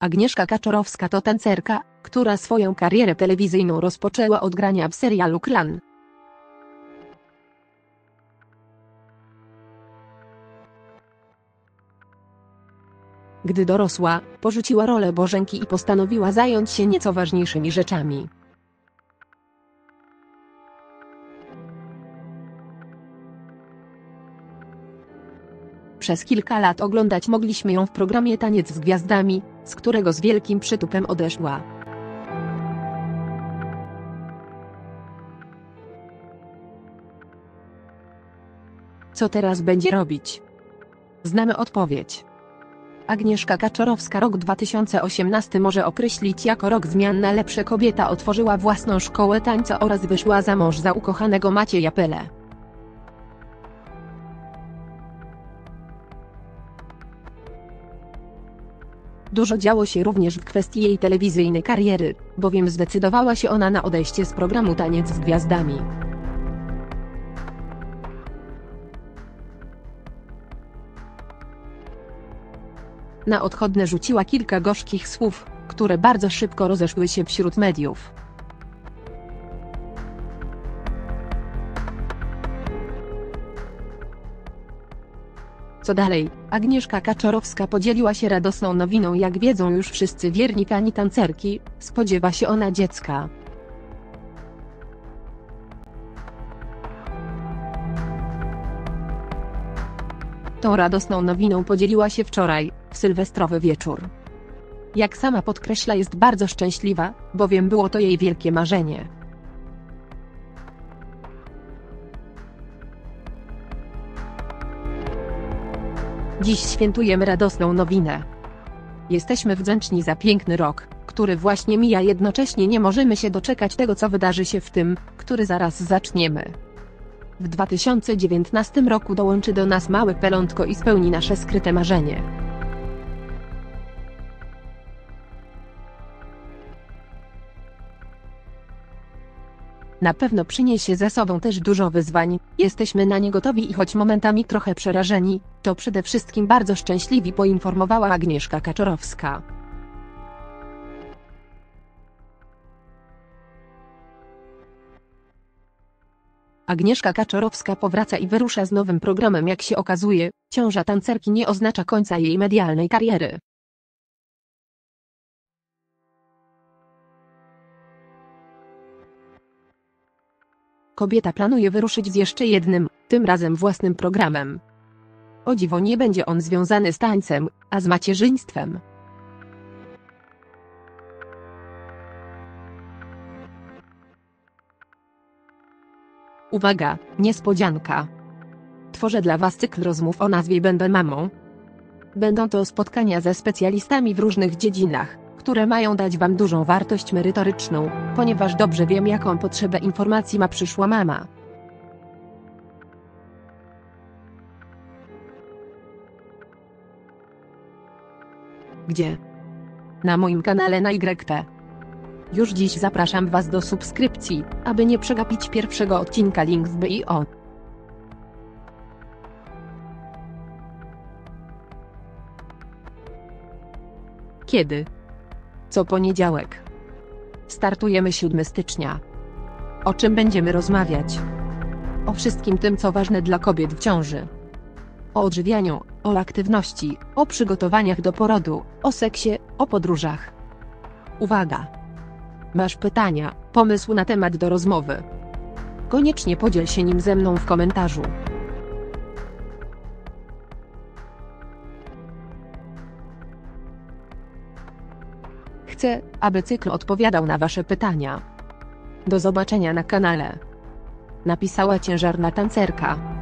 Agnieszka Kaczorowska to tancerka, która swoją karierę telewizyjną rozpoczęła od grania w serialu Klan. Gdy dorosła, porzuciła rolę Bożenki i postanowiła zająć się nieco ważniejszymi rzeczami. Przez kilka lat oglądać mogliśmy ją w programie Taniec z Gwiazdami, z którego z wielkim przytupem odeszła. Co teraz będzie robić? Znamy odpowiedź. Agnieszka Kaczorowska rok 2018 może określić jako rok zmian na lepsze kobieta otworzyła własną szkołę tańca oraz wyszła za mąż za ukochanego Macieja Pele. Dużo działo się również w kwestii jej telewizyjnej kariery, bowiem zdecydowała się ona na odejście z programu Taniec z Gwiazdami. Na odchodne rzuciła kilka gorzkich słów, które bardzo szybko rozeszły się wśród mediów. Co dalej? Agnieszka Kaczorowska podzieliła się radosną nowiną jak wiedzą już wszyscy wierni fani tancerki, spodziewa się ona dziecka. Tą radosną nowiną podzieliła się wczoraj, w sylwestrowy wieczór. Jak sama podkreśla jest bardzo szczęśliwa, bowiem było to jej wielkie marzenie. Dziś świętujemy radosną nowinę. Jesteśmy wdzięczni za piękny rok, który właśnie mija jednocześnie nie możemy się doczekać tego co wydarzy się w tym, który zaraz zaczniemy. W 2019 roku dołączy do nas małe pelątko i spełni nasze skryte marzenie. Na pewno przyniesie ze sobą też dużo wyzwań, jesteśmy na nie gotowi i choć momentami trochę przerażeni, to przede wszystkim bardzo szczęśliwi poinformowała Agnieszka Kaczorowska. Agnieszka Kaczorowska powraca i wyrusza z nowym programem jak się okazuje, ciąża tancerki nie oznacza końca jej medialnej kariery. Kobieta planuje wyruszyć z jeszcze jednym, tym razem własnym programem. O dziwo nie będzie on związany z tańcem, a z macierzyństwem. Uwaga, niespodzianka. Tworzę dla Was cykl rozmów o nazwie Będę mamą. Będą to spotkania ze specjalistami w różnych dziedzinach, które mają dać Wam dużą wartość merytoryczną, ponieważ dobrze wiem jaką potrzebę informacji ma przyszła mama. Gdzie? Na moim kanale na YT. Już dziś zapraszam Was do subskrypcji, aby nie przegapić pierwszego odcinka link w bio. Kiedy? Co poniedziałek. Startujemy 7 stycznia. O czym będziemy rozmawiać? O wszystkim tym, co ważne dla kobiet w ciąży. O odżywianiu, o aktywności, o przygotowaniach do porodu, o seksie, o podróżach. Uwaga! Masz pytania, pomysł na temat do rozmowy? Koniecznie podziel się nim ze mną w komentarzu. Chcę, aby cykl odpowiadał na Wasze pytania. Do zobaczenia na kanale. Napisała ciężarna tancerka.